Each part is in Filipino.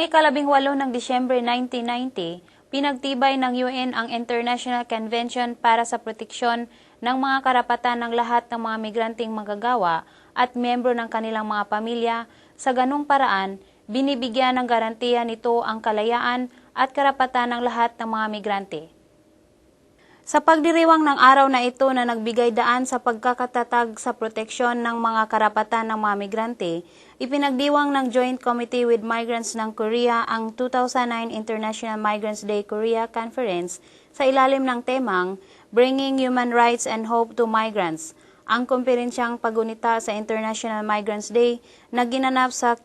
Noong ikalabing walo ng Disyembre 1990, pinagtibay ng UN ang International Convention para sa proteksyon ng mga karapatan ng lahat ng mga migranteng magagawa at miyembro ng kanilang mga pamilya. Sa ganung paraan, binibigyan ng garantiya nito ang kalayaan at karapatan ng lahat ng mga migrante. Sa pagdiriwang ng araw na ito na nagbigay daan sa pagkakatatag sa proteksyon ng mga karapatan ng mga migrante, ipinagdiwang ng Joint Committee with Migrants ng Korea ang 2009 International Migrants Day Korea Conference sa ilalim ng temang Bringing Human Rights and Hope to Migrants. Ang kumperensyang pagunita sa International Migrants Day na ginanap sa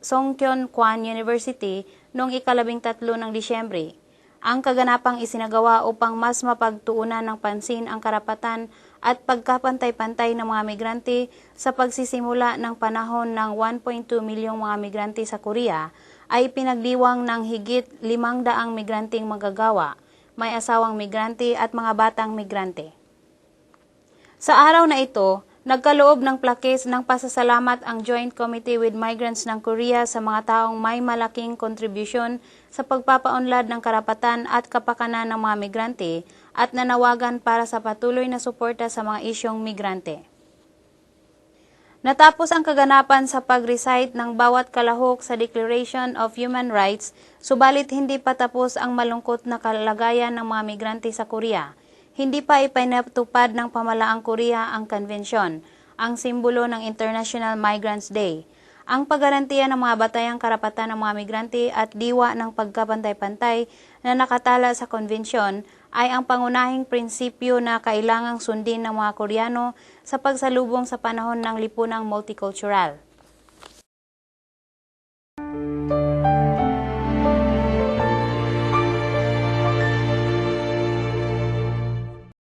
Songkyon Kwan University noong ikalabing tatlo ng Disyembre. Ang kaganapang isinagawa upang mas mapagtuunan ng pansin ang karapatan at pagkapantay-pantay ng mga migrante sa pagsisimula ng panahon ng 1.2 milyong mga migrante sa Korea ay pinagdiwang ng higit 500 migranteng magagawa, may asawang migrante at mga batang migrante. Sa araw na ito, nagkaloob ng plakes ng pasasalamat ang Joint Committee with Migrants ng Korea sa mga taong may malaking kontribusyon sa pagpapaunlad ng karapatan at kapakanan ng mga migrante at nanawagan para sa patuloy na suporta sa mga isyong migrante. Natapos ang kaganapan sa pag-recite ng bawat kalahok sa Declaration of Human Rights, subalit hindi pa tapos ang malungkot na kalagayan ng mga migrante sa Korea. Hindi pa ipinatupad ng pamalaang Korea ang konvensyon, ang simbolo ng International Migrants Day. Ang paggarantiya ng mga batayang karapatan ng mga migrante at diwa ng pagkapantay-pantay na nakatala sa konvensyon ay ang pangunahing prinsipyo na kailangang sundin ng mga Koreano sa pagsalubong sa panahon ng lipunang multicultural.